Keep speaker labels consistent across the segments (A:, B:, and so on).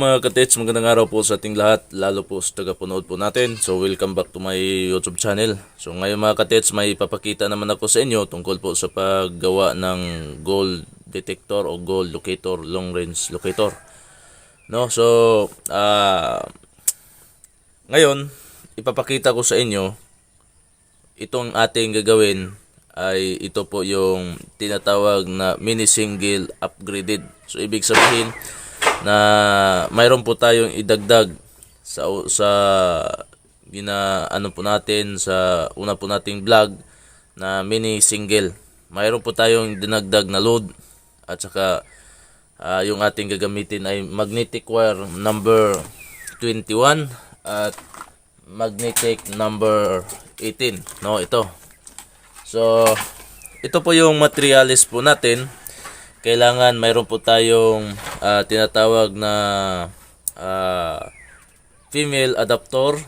A: Mga katits, magandang araw po sa ating lahat, lalo po sa tagapunood po natin. So welcome back to my YouTube channel. So ngayon mga katits, may papakita naman ako sa inyo tungkol po sa paggawa ng gold detector o gold locator, long range locator. No, so ah ngayon ipapakita ko sa inyo itong ating gagawin ay ito po yung tinatawag na mini single upgraded. So ibig sabihin na mayroon po tayong idagdag sa sa gina ano po natin sa una po nating vlog na mini single. Mayroon po tayong dinagdag na load at saka ah, yung ating gagamitin ay magnetic wire number 21 at magnetic number 18 no ito So, ito po yung materialis po natin. Kailangan mayroon po tayong ah, tinatawag na ah, female adapter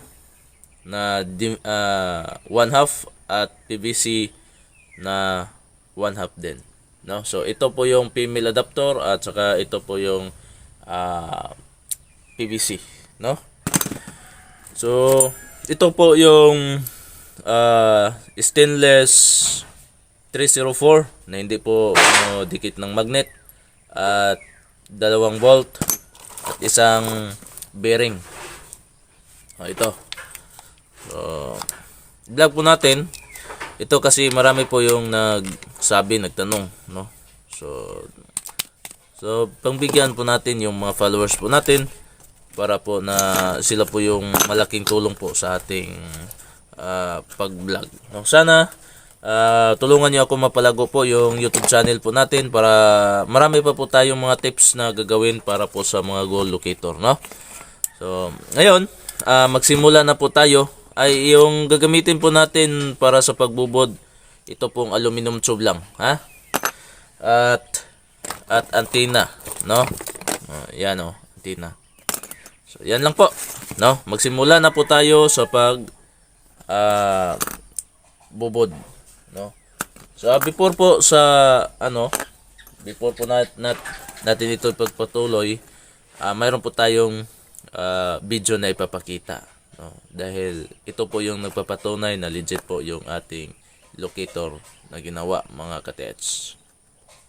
A: na ah, one half at PVC na one half din. No? So, ito po yung female adapter at saka ito po yung ah, PVC. No? So, ito po yung ah, stainless 304 na hindi po ano, dikit ng magnet at dalawang bolt at isang bearing. Oh, ito. So, vlog po natin. Ito kasi marami po yung nagsabi, nagtanong, no? So, so pangbigyan po natin yung mga followers po natin para po na sila po yung malaking tulong po sa ating ah, pag-vlog. No, sana ah, tulungan niyo ako mapalago po yung YouTube channel po natin para marami pa po tayong mga tips na gagawin para po sa mga goal locator, no? So, ngayon, ah, magsimula na po tayo. Ay yung gagamitin po natin para sa pagbubod, ito pong aluminum tube lang, ha? At at antenna, no? Ah, yan oh, antenna. So, yan lang po. No? Magsimula na po tayo sa pag ah bubod? So, ah, before po sa ano, before po nat, nat, natin ito pagpatuloy, ah mayroon po tayong ah, video na ipapakita, no? Dahil ito po yung nagpapatunay na legit po yung ating locator na ginawa mga katets.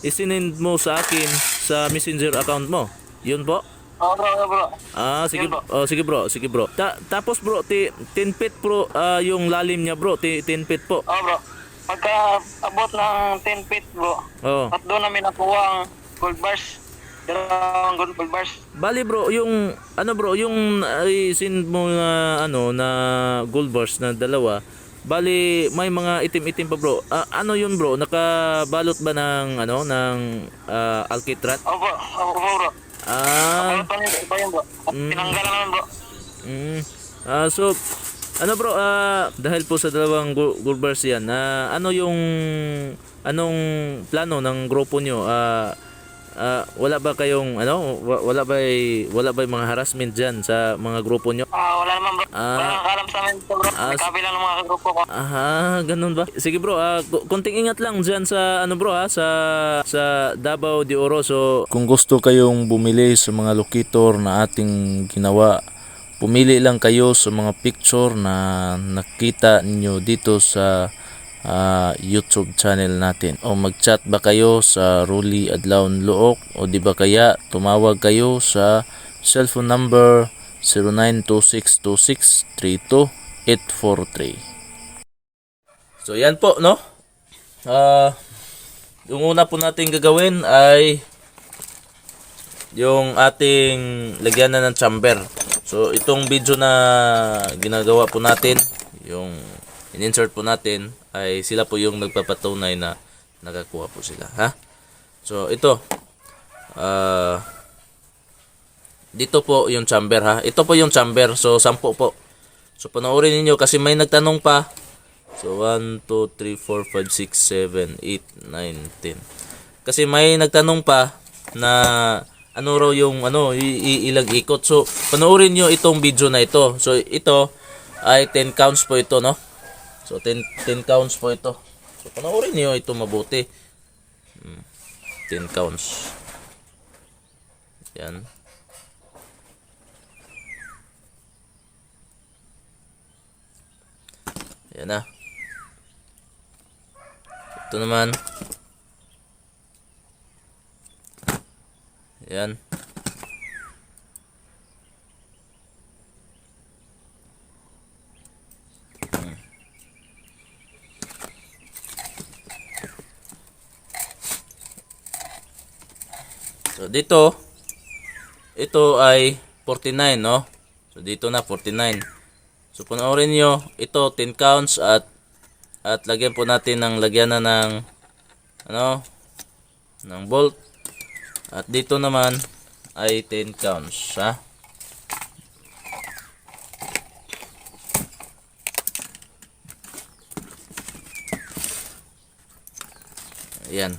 A: isinend mo sa akin sa messenger account mo. Yun po.
B: Oo bro, bro.
A: Ah, sige,
B: Yun po.
A: oh, sige bro, sige bro. Ta- tapos bro, ti- 10 feet bro, ah, yung lalim niya bro, ti- 10 feet po.
B: Oo bro. Pagka abot ng 10 feet bro,
A: Oh.
B: at doon namin nakuha ang gold bars. Dalawang gold bars.
A: Bali bro, yung ano bro, yung ay send mo na ano na gold bars na dalawa. Bali may mga itim-itim pa bro. Ah, ano yun bro? Nakabalot ba ng ano ng ah, alkitrat?
B: Bro, oo bro.
A: Ah,
B: pa yun, bro. Tinanggalan naman bro.
A: mm, ah so ano bro, ah, dahil po sa dalawang bars yan, na ano yung anong plano ng grupo nyo? Ah, ah, wala ba kayong ano, wa- wala ba wala ba mga harassment diyan sa mga grupo nyo?
B: Ah, wala naman bro.
A: Ah.
B: Wala nang kaalam sa amin bro.
A: Ah,
B: May kabilang ng mga grupo ko.
A: Aha, ganun ba? Sige bro, ku- konting ingat lang dyan sa ano bro ha, sa sa Davao de Oro. So, kung gusto kayong bumili sa mga locator na ating ginawa, pumili lang kayo sa mga picture na nakita niyo dito sa ah, YouTube channel natin. O mag-chat ba kayo sa Ruli Adlaon Luok o di ba kaya tumawag kayo sa cellphone number 09262632 So yan po no. Ah yung una po nating gagawin ay yung ating lagyan na ng chamber. So itong video na ginagawa po natin, yung in-insert po natin ay sila po yung nagpapatunay na nakakuha po sila, ha? So ito ah dito po yung chamber ha. Ito po yung chamber. So, 10 po. So, panoorin ninyo kasi may nagtanong pa. So, 1, 2, 3, 4, 5, 6, 7, 8, 9, 10. Kasi may nagtanong pa na ano raw yung ano, ilang ikot. So, panoorin nyo itong video na ito. So, ito ay 10 counts po ito, no? So, 10, 10 counts po ito. So, panoorin nyo ito mabuti. Hmm, 10 counts. Yan. Yan na. Ito naman. Yan. So dito ito ay 49 no. So dito na 49. So panoorin nyo, ito 10 counts at at lagyan po natin ng lagyan na ng ano ng bolt. At dito naman ay 10 counts, ha? Ayan.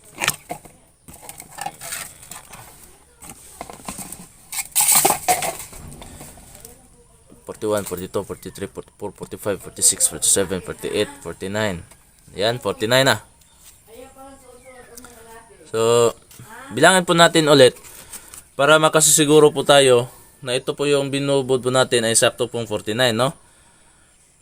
A: 41, 42, 43, 44, 45, 46, 47, 48, 49. Yan, 49 na. So, bilangin po natin ulit para makasisiguro po tayo na ito po yung binubod po natin ay sakto pong 49, no?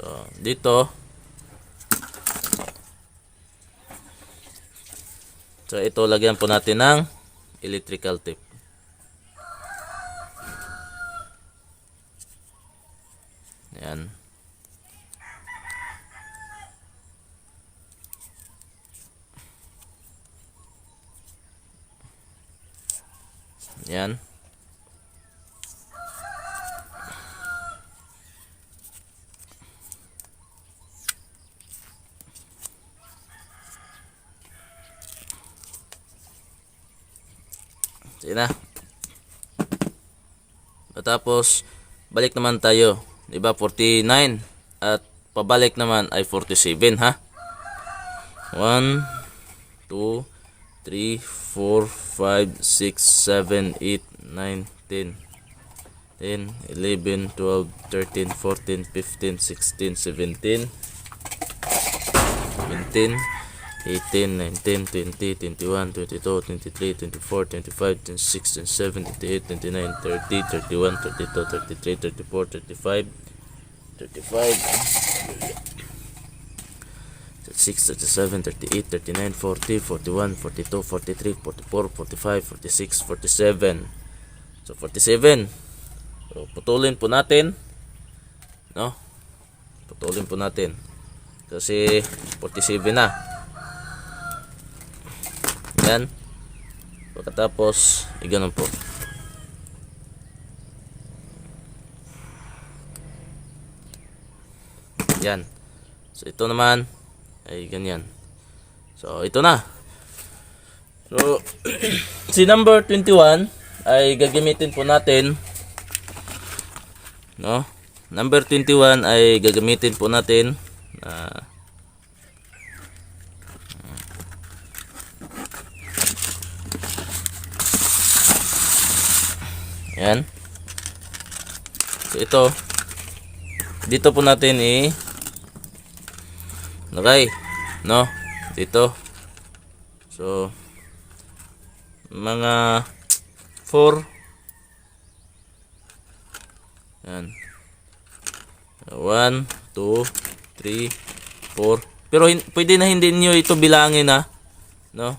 A: So, dito. So, ito lagyan po natin ng electrical tape. Yan. Yan. Sige na. Tapos, balik naman tayo. Diba, 49. At pabalik naman ay 47, ha? 1, 2, 3, 4, 5, 6, 7, 8, 9, 10. 10, 11, 12, 13, 14, 15, 16, 17, 17, 18, 19, 20, 21, 22, 23, 24, 25, 26, 27, 28, 29, 30, 31, 32, 33, 34, 35, 35, 36, 37, 38, 39, 40, 41, 42, 43, 44, 45, 46, 47. So 47. So putulin po natin. No? Putulin po natin. Kasi 47 na. Yan. Pagkatapos, iganon po. Yan. So, ito naman ay ganyan. So, ito na. So, si number 21 ay gagamitin po natin. No? Number 21 ay gagamitin po natin na Yan. So ito. Dito po natin i lagay, no? Dito. So, mga 4 yan. 1 2 3 4 pero pwede na hindi niyo ito bilangin ha no?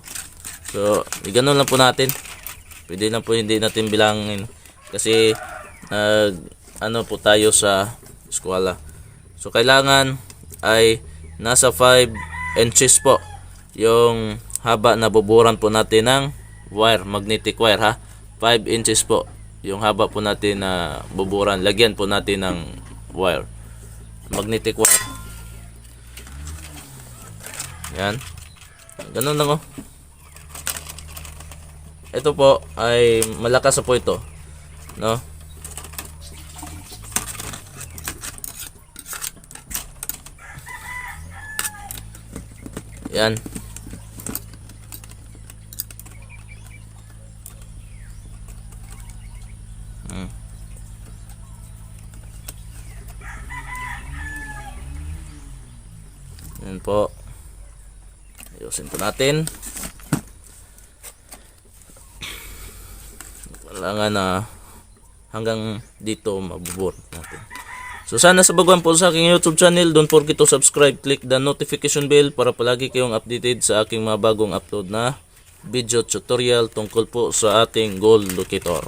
A: So ganun lang po natin. Pwede na po hindi natin bilangin kasi nag ano po tayo sa eskwela so kailangan ay nasa 5 inches po yung haba na buburan po natin ng wire, magnetic wire ha. 5 inches po yung haba po natin na buburan. Lagyan po natin ng wire. Magnetic wire. Yan. Ganun lang oh. Ito po ay malakas po ito. No? Yan. Hmm. Yan po. Ayusin po natin. Kailangan na hanggang dito mabubur natin. So sana sa baguhan po sa aking YouTube channel, don't forget to subscribe, click the notification bell para palagi kayong updated sa aking mga bagong upload na video tutorial tungkol po sa ating gold locator.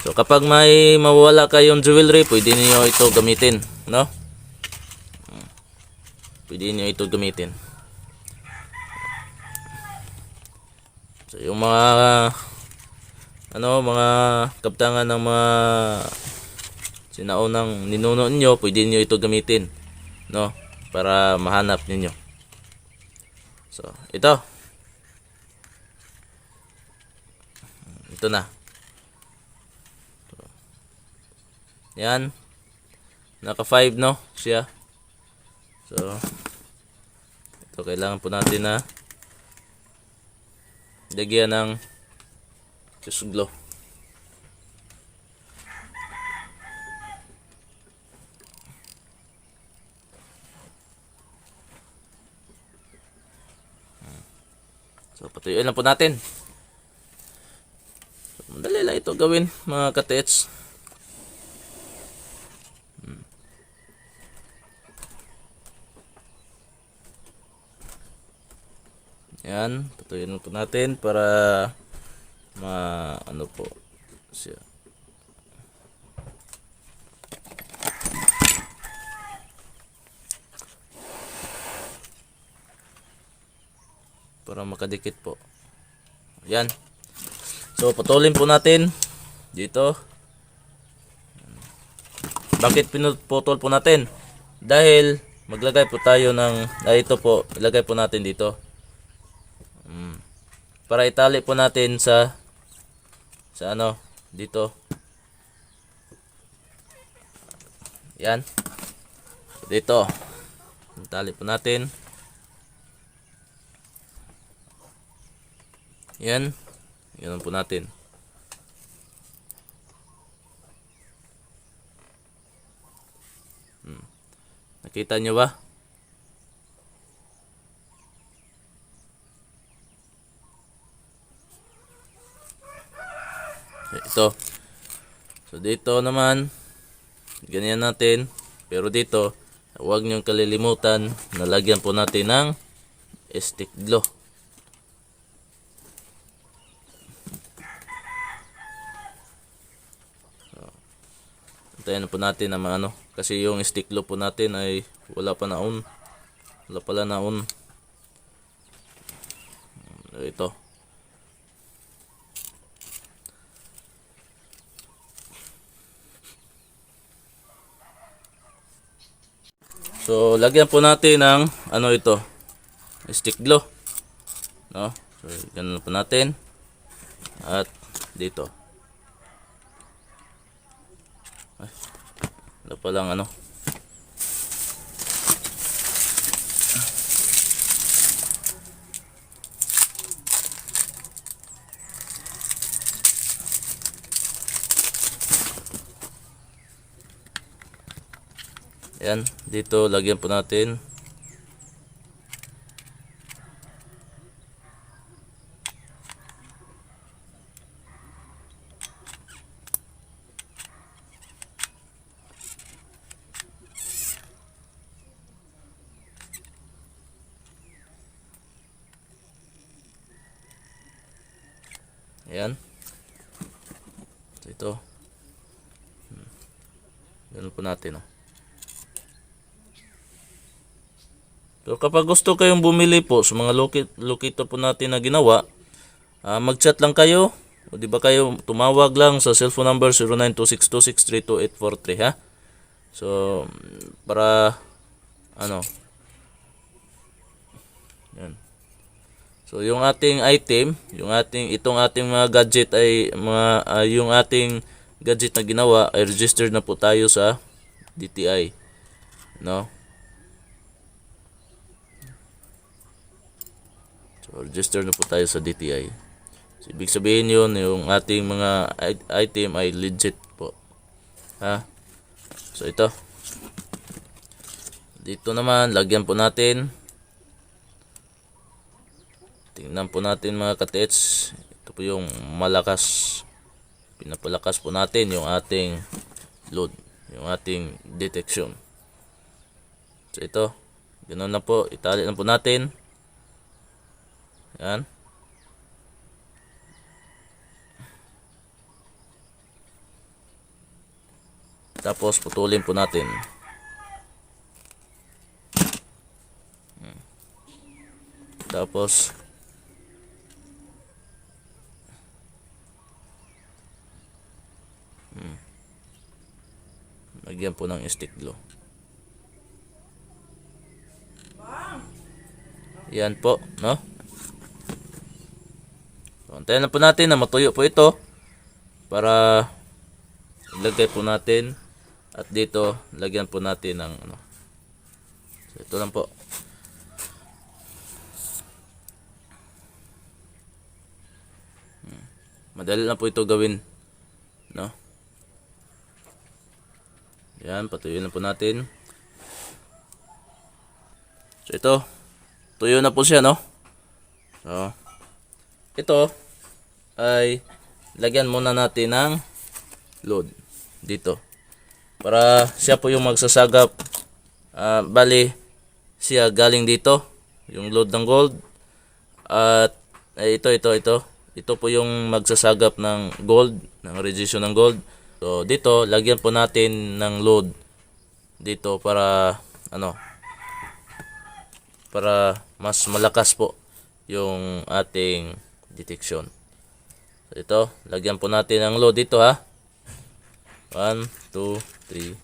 A: So kapag may mawala kayong jewelry, pwede niyo ito gamitin, no? Pwede niyo ito gamitin. So yung mga ano, mga kaptangan ng mga sinaunang ninuno ninyo, pwede niyo ito gamitin, no? Para mahanap ninyo. So, ito. Ito na. Yan. Naka 5 no siya. So ito kailangan po natin na lagyan ng susuglo. So patuyuin lang po natin. So, madali lang ito gawin mga katets. Yan, patuloyin po natin para ma ano po siya. Para makadikit po. Yan. So, putulin po natin dito. Bakit pinutol po natin? Dahil maglagay po tayo ng ah, ito po, ilagay po natin dito para itali po natin sa sa ano? Dito. Yan. Dito. Itali po natin. Yan. Yan po natin. Hmm. nakita nyo ba ito. So dito naman. Ganyan natin. Pero dito huwag niyong kalilimutan na lagyan po natin ng stick So, Antayin na po natin na ano kasi yung stick glue po natin ay wala pa naon. Wala pala naon. Ito So, lagyan po natin ng ano ito, stick glue. No? So, ganun po natin. At dito. Ay, wala pa lang ano. Yan, dito lagyan po natin. Ayan. So, ito. Hmm. Ganun po natin, oh. So kapag gusto kayong bumili po sa mga loki- locator po natin na ginawa, ah, mag-chat lang kayo. O di ba kayo tumawag lang sa cellphone number 092626328843 ha. So para ano Yan. So yung ating item, yung ating itong ating mga gadget ay mga ah, yung ating gadget na ginawa ay registered na po tayo sa DTI. No? Register na po tayo sa DTI. So, ibig sabihin yun, yung ating mga item ay legit po. Ha? So, ito. Dito naman, lagyan po natin. Tingnan po natin mga katets. Ito po yung malakas. Pinapalakas po natin yung ating load. Yung ating detection. So, ito. Ganun na po. Itali na po natin. Yan. Tapos putulin po natin. Hmm. Tapos Hmm. Lagyan po ng stick glue. Yan po, no? So, antayin na po natin na matuyo po ito para ilagay po natin at dito lagyan po natin ng ano. So, ito lang po. Hmm. Madali lang po ito gawin. No? Yan, patuyuin na po natin. So ito, tuyo na po siya, no? So, ito ay lagyan muna natin ng load dito. Para siya po yung magsasagap. Ah, bali siya galing dito yung load ng gold. At eh, ito ito ito. Ito po yung magsasagap ng gold ng register ng gold. So dito lagyan po natin ng load dito para ano para mas malakas po yung ating detection. So, ito, lagyan po natin ng load dito ha. 1, 2, 3,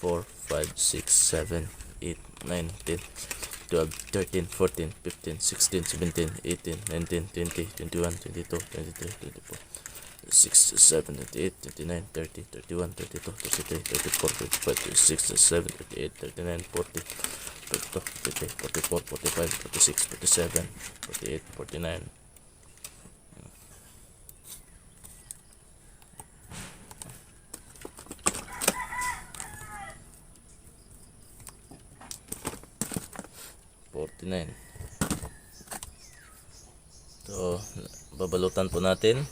A: 4, 5, 6, 7, 8, 9, 10, 12, 13, 14, 15, 16, 17, 18, 19, 20, 21, 22, 23, 24, 6, 7, 28, 29, 30, 31, 32, 33, 34, 35, 36, 37, 38, 39, 40, 42, 43, 44, 45, 46, 47, 48, 49. Forty-nine. So, babalutan po natin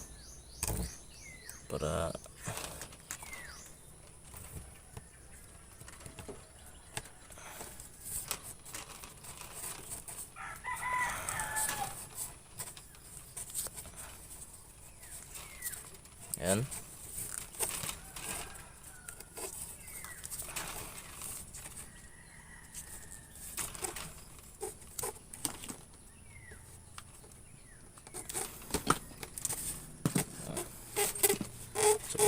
A: para Yan. So,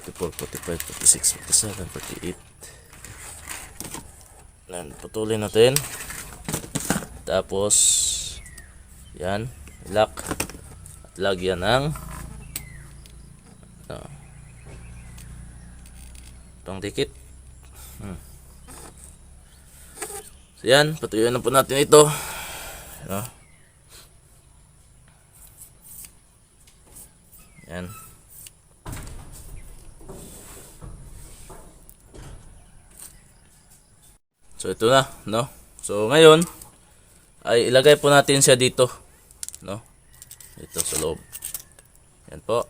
A: 44, 45, 46, 47, 48. Yan, putulin natin. Tapos, yan, lock. At lagyan ng ito. Pang dikit. Hmm. So yan, patuyuan na po natin ito. No? Yan. So ito na, no? So ngayon ay ilagay po natin siya dito, no? Dito sa loob. Yan po.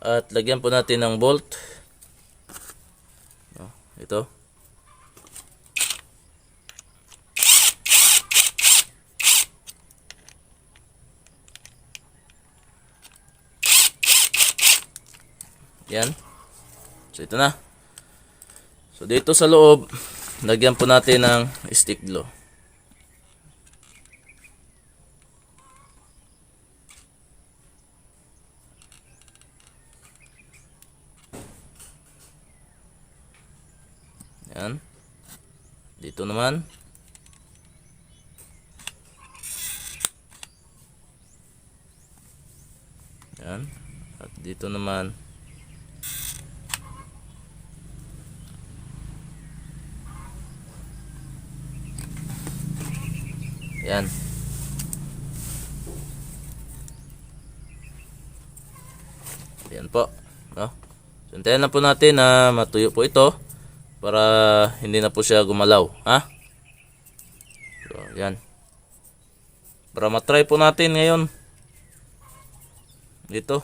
A: At lagyan po natin ng bolt. No, ito. Yan. So ito na. So dito sa loob, lagyan po natin ng stick glue. Yan. Dito naman. Yan. At dito naman. Yan. Yan po. No? So, hintayin na po natin na matuyo po ito para hindi na po siya gumalaw. Ha? So, yan. Para matry po natin ngayon. Dito.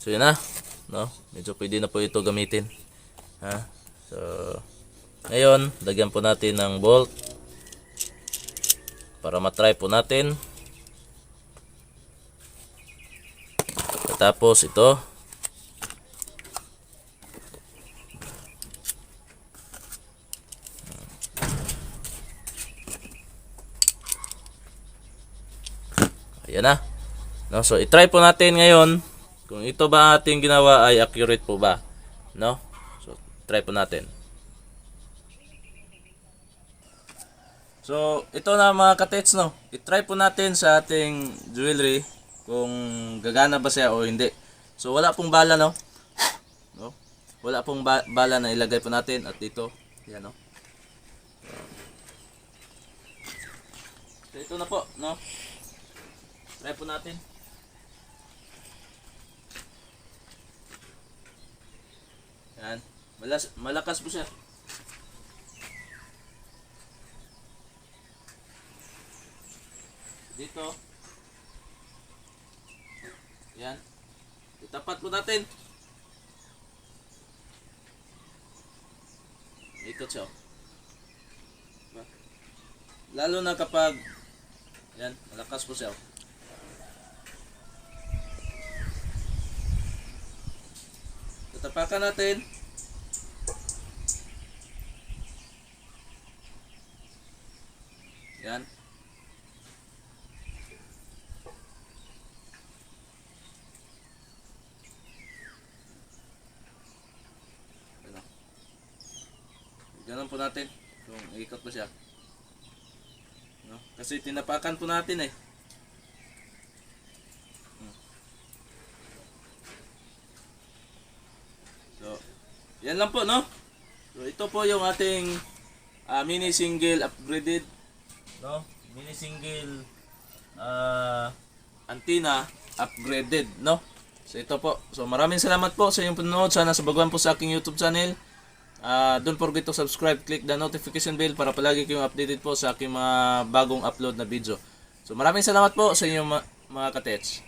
A: So yun na. No? Medyo pwede na po ito gamitin. Ha? So, ngayon, lagyan po natin ng bolt para matry po natin. Tapos ito. Ayan na. No, so i-try po natin ngayon kung ito ba ating ginawa ay accurate po ba. No? So try po natin. So, ito na mga katets, no? I-try po natin sa ating jewelry kung gagana ba siya o hindi. So, wala pong bala, no? no? Wala pong ba- bala na ilagay po natin at dito. Yan, no? So, ito na po, no? Try po natin. Yan. Malas malakas po siya. Dito. Yan. Itapat po natin. Ikot siya. Diba? Lalo na kapag yan, malakas po siya. Tatapakan natin. Yan. Ano? Ganun po natin. Kung ikot po siya. No? Kasi tinapakan po natin eh. Hmm. So, yan lang po, no? So, ito po yung ating ah, mini single upgraded, no? Mini single ah, antenna upgraded, no? So, ito po. So, maraming salamat po sa inyong panonood. Sana sa baguhan po sa aking YouTube channel. Ah, don't forget to subscribe, click the notification bell para palagi kayong updated po sa aking mga bagong upload na video. So maraming salamat po sa inyong ma- mga katets.